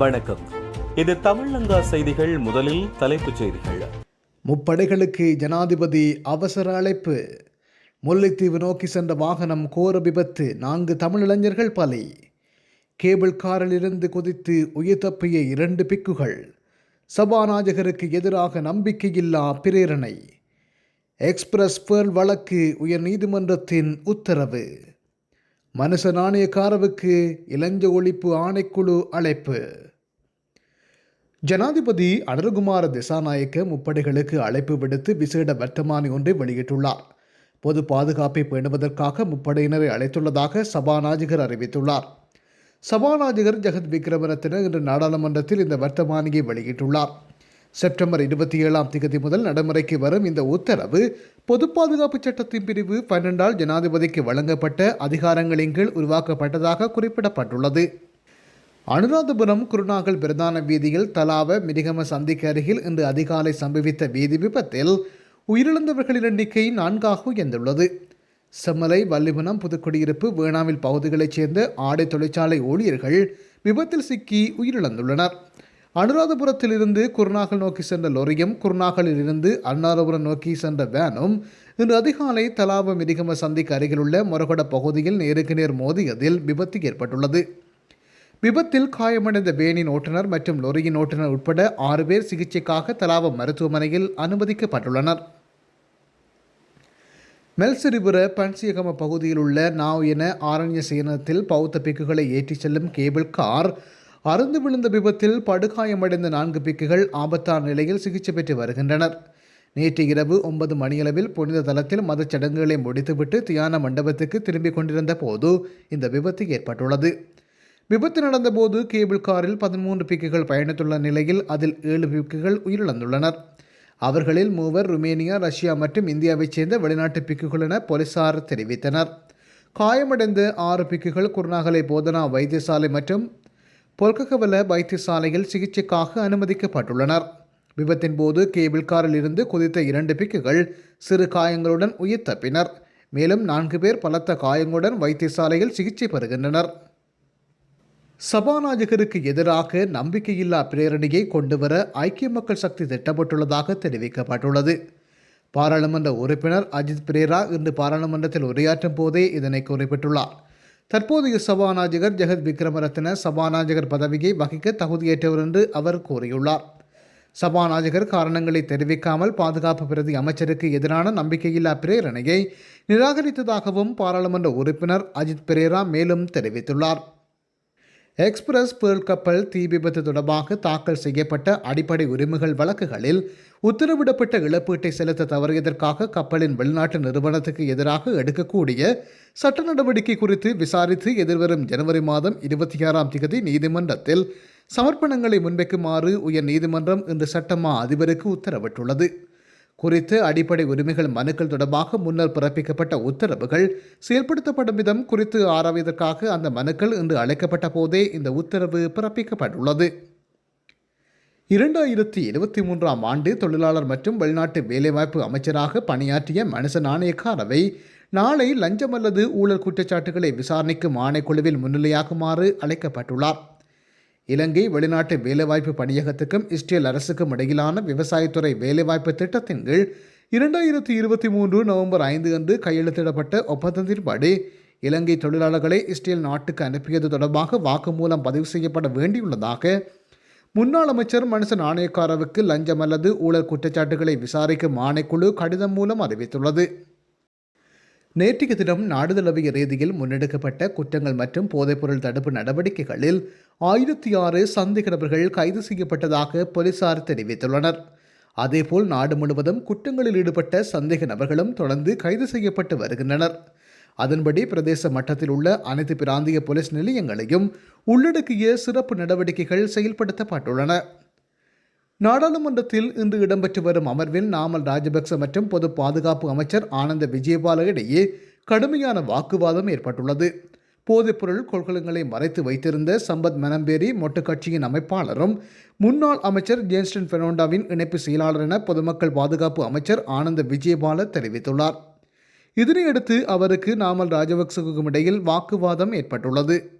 வணக்கம். இது தமிழங்கா செய்திகள் முதலில் தலைப்புச் செய்திகள். முப்படைகளுக்கு ஜனாதிபதி அவசர அழைப்பு. முல்லைத்தீவு நோக்கி சென்ற வாகனம் கோர விபத்து. நான்கு தமிழ் இளைஞர்கள் பலி. கேபிள் காரிலிருந்து குதித்து உயிர் தப்பிய இரண்டு பிக்குகள். சபாநாயகருக்கு எதிராக நம்பிக்கையில்லா பிரேரணை. எக்ஸ்பிரஸ் பேர்ல் வழக்கு உயர் நீதிமன்றத்தின் உத்தரவு. மனுஷ நாணயக்காரவுக்கு இளஞ்ச ஒழிப்பு ஆணைக்குழு அழைப்பு. ஜனாதிபதி அனுரகுமார திசாநாயக்க முப்படைகளுக்கு அழைப்பு விடுத்து விசேட வர்த்தமானி ஒன்றை வெளியிட்டுள்ளார். பொது பாதுகாப்பை பேணுவதற்காக முப்படையினரை அழைத்துள்ளதாக சபாநாயகர் அறிவித்துள்ளார். சபாநாயகர் ஜெகத் விக்ரமரத்தினர் இன்று நாடாளுமன்றத்தில் இந்த வர்த்தமானியை வெளியிட்டுள்ளார். செப்டம்பர் இருபத்தி ஏழாம் திகதி முதல் நடைமுறைக்கு வரும் இந்த உத்தரவு பொது பாதுகாப்பு சட்டத்தின் பிரிவு பன்னெண்டால் ஜனாதிபதிக்கு வழங்கப்பட்ட அதிகாரங்களின் கீழ் உருவாக்கப்பட்டதாக குறிப்பிடப்பட்டுள்ளது. அனுராதபுரம் குருநாகல் பிரதான வீதியில் தலாவ மிரிகம சந்திக்கு அருகில் இன்று அதிகாலை சம்பவித்த வீதி விபத்தில் உயிரிழந்தவர்களின் எண்ணிக்கை நான்காக உயர்ந்துள்ளது. செம்மலை வல்லிபுனம் புதுக்குடியிருப்பு வேணாவில் பகுதிகளைச் சேர்ந்த ஆடை தொழிற்சாலை ஊழியர்கள் விபத்தில் சிக்கி உயிரிழந்துள்ளனர். அனுராதபுரத்திலிருந்து குருநாகல் நோக்கி சென்ற லொரியும் குருநாகலில் இருந்து அன்னாரபுரம் நோக்கி சென்ற வேனும் இன்று அதிகாலை தலாப மிதிகம சந்திக்கு அருகிலுள்ள மொரகொட பகுதியில் நேருக்கு நேர் மோதியதில் விபத்து ஏற்பட்டுள்ளது. விபத்தில் காயமடைந்த வேனின் ஓட்டுநர் மற்றும் லொரியின் ஓட்டுநர் உட்பட ஆறு பேர் சிகிச்சைக்காக தலாவ மருத்துவமனையில் அனுமதிக்கப்பட்டுள்ளனர். மெல்சிரிபுர பன்சியகம பகுதியில் உள்ள நாவ் என ஆரண்ய சேனத்தில் பௌத்த பிக்குகளை ஏற்றிச் செல்லும் கேபிள் கார் அருந்து விழுந்த விபத்தில் படுகாயமடைந்த நான்கு பிக்குகள் ஆபத்தான நிலையில் சிகிச்சை பெற்று வருகின்றனர். நேற்று இரவு ஒன்பது மணியளவில் புனித தலத்தில் மதச் சடங்குகளை முடித்துவிட்டு தியான மண்டபத்துக்கு திரும்பிக் கொண்டிருந்த போது இந்த விபத்து ஏற்பட்டுள்ளது. விபத்து நடந்தபோது கேபிள் காரில் பதிமூன்று பிக்குகள் பயணித்துள்ள நிலையில் அதில் ஏழு பிக்குகள் உயிரிழந்துள்ளனர். அவர்களில் மூவர் ருமேனியா ரஷ்யா மற்றும் இந்தியாவைச் சேர்ந்த வெளிநாட்டு பிக்குகள் என போலீசார் தெரிவித்தனர். காயமடைந்த ஆறு பிக்குகள் குருநாகலை போதனா வைத்தியசாலை மற்றும் பொல்ககவல வைத்தியசாலையில் சிகிச்சைக்காக அனுமதிக்கப்பட்டுள்ளனர். விபத்தின் போது கேபிள் காரில் இருந்து குதித்த இரண்டு பிக்குகள் சிறு காயங்களுடன் உயிர் தப்பினர் மேலும் நான்கு பேர் பலத்த காயங்களுடன் வைத்தியசாலையில் சிகிச்சை பெறுகின்றனர். சபாநாயகருக்கு எதிராக நம்பிக்கையில்லா பிரேரணையை கொண்டுவர ஐக்கிய மக்கள் சக்தி திட்டமிட்டுள்ளதாக தெரிவிக்கப்பட்டுள்ளது. பாராளுமன்ற உறுப்பினர் அஜித் பிரேரா இன்று பாராளுமன்றத்தில் உரையாற்றும் போதே இதனை குறிப்பிட்டுள்ளார். தற்போதைய சபாநாயகர் ஜெகத் விக்ரமரத்ன சபாநாயகர் பதவியை வகிக்க தகுதியேற்றவர் என்று அவர் கூறியுள்ளார். சபாநாயகர் காரணங்களை தெரிவிக்காமல் பாதுகாப்பு பிரதி அமைச்சருக்கு எதிரான நம்பிக்கையில்லா பிரேரணையை நிராகரித்ததாகவும் பாராளுமன்ற உறுப்பினர் அஜித் பிரேரா மேலும் தெரிவித்துள்ளார். எக்ஸ்பிரஸ் பேர்ல் கப்பல் தீ விபத்து தொடர்பாக தாக்கல் செய்யப்பட்ட அடிப்படை உரிமைகள் வழக்குகளில் உத்தரவிடப்பட்ட இழப்பீட்டை செலுத்த தவறியதற்காக கப்பலின் வெளிநாட்டு நிறுவனத்துக்கு எதிராக எடுக்கக்கூடிய சட்ட நடவடிக்கை குறித்து விசாரித்து எதிர்வரும் ஜனவரி மாதம் இருபத்தி ஆறாம் திகதி நீதிமன்றத்தில் சமர்ப்பணங்களை முன்வைக்குமாறு உயர் நீதிமன்றம் இன்று சட்டமா அதிபருக்கு உத்தரவிட்டுள்ளது. குறித்து அடிப்படை உரிமைகள் மனுக்கள் தொடர்பாக முன்னர் பிறப்பிக்கப்பட்ட உத்தரவுகள் செயல்படுத்தப்படும் விதம் குறித்து ஆராய்வதற்காக அந்த மனுக்கள் இன்று அழைக்கப்பட்ட போதே இந்த உத்தரவு பிறப்பிக்கப்பட்டுள்ளது. இரண்டாயிரத்தி இருபத்தி மூன்றாம் ஆண்டு தொழிலாளர் மற்றும் வெளிநாட்டு வேலைவாய்ப்பு அமைச்சராக பணியாற்றிய மனுஷ நாணயக்காரவை நாளை லஞ்சம் அல்லது ஊழல் குற்றச்சாட்டுகளை விசாரணைக்கும் ஆணைக்குழுவில் முன்னிலையாகுமாறு அழைக்கப்பட்டுள்ளார். இலங்கை வெளிநாட்டு வேலைவாய்ப்பு பணியகத்துக்கும் இஸ்ரேல் அரசுக்கும் இடையிலான விவசாயத்துறை வேலைவாய்ப்பு திட்டத்தின் கீழ் இரண்டாயிரத்தி இருபத்தி மூன்று நவம்பர் ஐந்து அன்று கையெழுத்திடப்பட்ட ஒப்பந்தத்தின்படி இலங்கை தொழிலாளர்களை இஸ்ரேல் நாட்டுக்கு அனுப்பியது தொடர்பாக வாக்குமூலம் பதிவு செய்யப்பட வேண்டியுள்ளதாக முன்னாள் அமைச்சர் மனுஷ நாணயக்காரவுக்கு லஞ்சம் அல்லது ஊழல் குற்றச்சாட்டுகளை விசாரிக்கும் ஆணைக்குழு கடிதம் மூலம் அறிவித்துள்ளது. நேற்றைய தினம் நாடுதழுவிய ரீதியில் முன்னெடுக்கப்பட்ட குற்றங்கள் மற்றும் போதைப்பொருள் தடுப்பு நடவடிக்கைகளில் ஆயிரத்தி ஆறு சந்தேக நபர்கள் கைது செய்யப்பட்டதாக போலீசார் தெரிவித்துள்ளனர். அதேபோல் நாடு முழுவதும் குற்றங்களில் ஈடுபட்ட சந்தேக நபர்களும் தொடர்ந்து கைது செய்யப்பட்டு வருகின்றனர். அதன்படி பிரதேச மட்டத்தில் உள்ள அனைத்து பிராந்திய போலீஸ் நிலையங்களையும் உள்ளடக்கிய சிறப்பு நடவடிக்கைகள் செயல்படுத்தப்பட்டுள்ளன. நாடாளுமன்றத்தில் இன்று இடம்பெற்று வரும் அமர்வில் நாமல் ராஜபக்ச மற்றும் பொது பாதுகாப்பு அமைச்சர் ஆனந்த விஜயபால இடையே கடுமையான வாக்குவாதம் ஏற்பட்டுள்ளது. போதைப்பொருள் கொள்கலங்களை மறைத்து வைத்திருந்த சம்பத் மனம்பேரி மொட்டு கட்சியின் அமைப்பாளரும் முன்னாள் அமைச்சர் ஜேன்ஸ்டன் பெர்னாண்டாவின் இணைப்பு செயலாளர் என பொதுமக்கள் பாதுகாப்பு அமைச்சர் ஆனந்த விஜயபால தெரிவித்துள்ளார். இதனையடுத்து அவருக்கு நாமல் ராஜபக்சவுக்கும் இடையில் வாக்குவாதம் ஏற்பட்டுள்ளது.